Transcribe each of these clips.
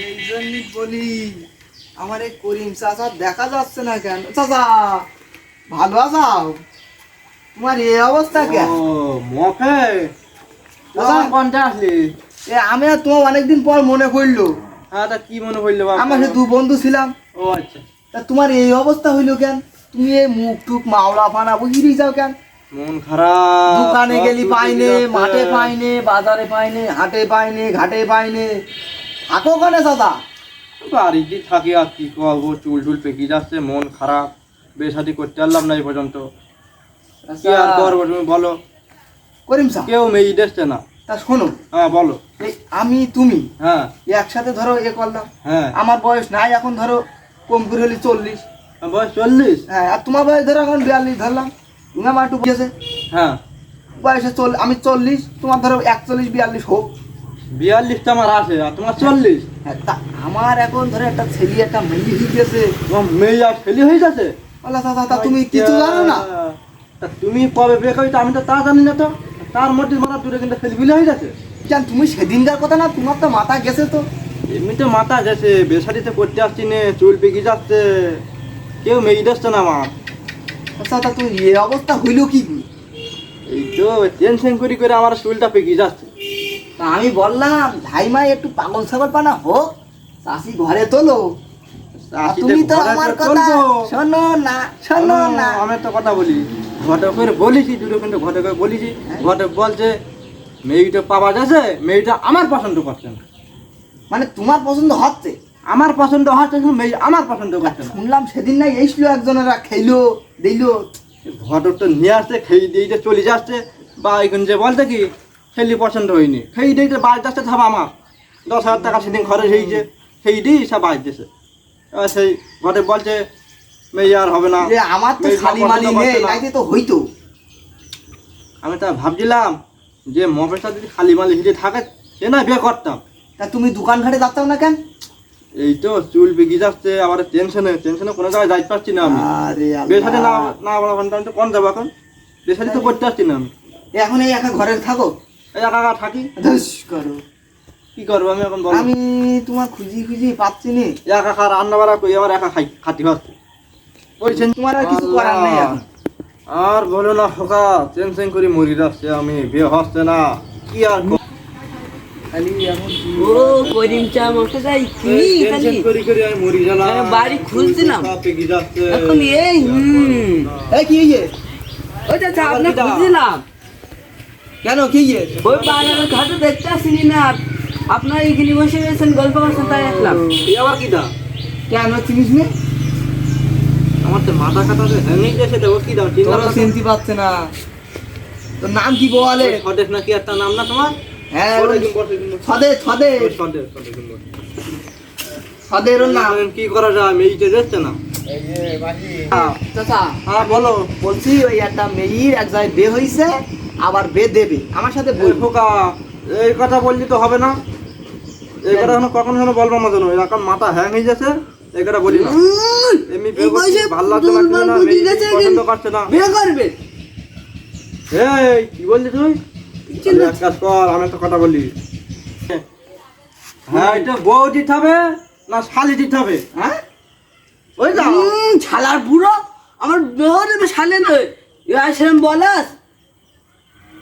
এই জন্যই বলি আমার এই করিম চাচা দেখা যাচ্ছে না কেন? চাচা ভালো আছাও? তোমার এই অবস্থা কেন? মফে কোনটা আসলি? এ আমি আর তোমার অনেকদিন পর মনে পড়ল। হ্যাঁ তা কি মনে বাবা আমার সে দু বন্ধু ছিলাম। ও আচ্ছা। তা তোমার এই অবস্থা হইল কেন? তুমি এই মুখ টুক মাওলা ফানা বুঝিয়ে যাও কেন? মন খারাপ। দোকানে গেলি পাইনে মাঠে পাইনে বাজারে পাইনে হাটে পাইনে ঘাটে পাইনে। থাকো কানে দাদা বাড়িতে থাকি আর কি করব চুল টুল পেকে যাচ্ছে মন খারাপ। বেসাদি করতে পারলাম না এই পর্যন্ত। কি আর করব তুমি বলো? করিম সা কেউ মেয়ে দেখছে না। তা শোনো। হ্যাঁ বলো। এই আমি তুমি? হ্যাঁ। একসাথে ধরো এ করলাম। হ্যাঁ। আমার বয়স নাই এখন ধরো কম করে হলে চল্লিশ। বয়স চল্লিশ? হ্যাঁ আর তোমার বয়স ধরো এখন বিয়াল্লিশ ধরলাম। তুমি আমার একটু হ্যাঁ। বয়সে চল আমি চল্লিশ তোমার ধরো একচল্লিশ বিয়াল্লিশ হোক। বিয়াল্লিশটা আমার আছে আর তোমার চল্লিশ। হ্যাঁ, আমার এখন ধরো একটা ছেলে একটা মেয়ে হয়ে গেছে তোমার মেয়ে আর ছেলে হয়ে তা তুমি কিছু জানো না? তা তুমি কবে বিয়ে করছ? আমি তো তা জানি না তো। তার মধ্যে মাথা দূরে কিন্তু ছেলে বিলে হয়ে যাচ্ছে কেন তুমি সেদিনকার কথা না তোমার তো মাথা গেছে তো। এমনিতে মাথা গেছে বেসারিতে করতে আসছি নে চুল পেকে যাচ্ছে। কেউ মেয়ে দেখছে না আমার। আচ্ছা তা তুমি এ অবস্থা হইল কি? এই তো টেনশন করি করে আমার চুলটা পেকে যাচ্ছে। তা আমি বললাম ধাইমাই একটু পাগল ছাগল পানা হোক চাষি ঘরে তোলো। তুমি তো আমার কথা শোনো না শোনো না। আমি তো কথা বলি ঘটে করে বলেছি দুটো কিন্তু বলেছি। ঘটে বলছে মেয়েটা পাওয়া যাচ্ছে মেয়েটা আমার পছন্দ করছে না। মানে তোমার পছন্দ হচ্ছে? আমার পছন্দ হচ্ছে মেয়ে আমার পছন্দ করছে শুনলাম সেদিন না এইছিল একজনেরা খেলো দিলো। ঘটক তো নিয়ে আসছে খেয়ে দিয়ে চলে যাচ্ছে। বা এখন যে বলতে কি খেলি পছন্দ হয়নি। খেয়ে দিয়ে বাড়িতে আসতে থাবা আমার। দশ হাজার টাকা সেদিন খরচ হয়েছে। সেই দিয়েই সব বাড়িতেছে এবার সেই ঘটে বলছে মেয়ে আর হবে না। আমার তো পছন্দ মালি নেই তাইতে তো হইতো। আমি তা ভাবছিলাম যে মফেসটা যদি খালি মালি হিটে থাকে সে না বিয়ে করতাম। তা তুমি দোকান ঘাটে যাচ্ছাও না কেন? এই তো চুল পেকে যাচ্ছে আবার টেনশনে টেনশনে কোনো জায়গায় যাইতে পারছি না আমি। আরে বেসারি না না বলা ঘণ্টা তো কোন যাব এখন। বেসারি তো করতে পারছি না আমি। এখন এই একা ঘরে থাকো। একা একা থাকি? ধুস করো। কি করব আমি এখন বলো। আমি তোমার খুঁজি খুঁজি পাচ্ছি নি। একা খা রান্না বাড়া করি আমার একা খাই খাতি হচ্ছে বলছেন তোমার আর কিছু করার নেই আর বলো না সকা টেনশন করে মরি যাচ্ছে আমি বিয়ে হচ্ছে না। কি আর কর- ও করিম চা মাকে কি খালি? টেনশন করি আমি মরি গেলাম। বাড়ি খুঁজছিলাম। সব এখন এই এই কি ইয়ে ওইটা চা? খুঁজছিলাম। কেন কি ওই বাজারের ঘাটে দেখতে আসিনি না। আপনার এখানে বসে গেছেন গল্প করছেন তাই আসলাম। এই আবার কি দা কেন চিনিস নে? আমার তো মাথা কাটাতে ভেঙে গেছে দেবো কি দাও চিনতে পারছে না। তোর নাম কি বলে? স্বদেশ নাকি একটা নাম না তোমার? হ্যাঁ ওর নাম। কি করা যায়? মেয়েতে দেখছে না। হ্যাঁ বলো। বলছি ওই একটা মেয়ের এক জায়গায় বে হইছে আবার বে দেবে। আমার সাথে খোকা এই কথা বললি তো হবে না। এই কথা এখন কখনো যেন বলব না যেন। এখন মাথা হ্যাং হয়ে যাচ্ছে এই কথা বলি না। এমনি এই বয়সে ভালো লাগছে না পছন্দ করছে না। বিয়ে করবে। এই কি বললি তুই? এক কাজ কর আমি একটা কথা বলি। হ্যাঁ এটা বউ দিতে হবে না শালি দিতে হবে? হ্যাঁ? ওই যা শালার বুড়ো। আমার বেহর শালে নয়। আসলাম বলাস।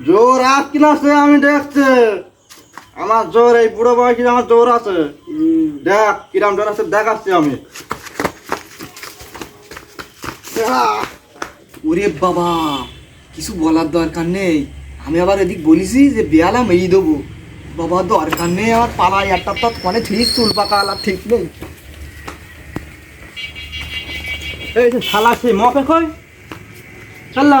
জোর আস কিনা সে আমি দেখছি। আমার জোর এই বুড়ো বয়সে আমার জোর আছে। দেখ কিরাম জোর আছে দেখাচ্ছি আমি। ওরে বাবা কিছু বলার দরকার নেই। আমি আবার এদিক বলিছি যে বেয়ালা মেয়ে দেবো। বাবা দরকার নেই আমার পাড়ায় একটা তো ফোনে ঠিক চুল পাকা আলাপ ঠিক নেই। এই যে শালা সে মপে কই? শালা।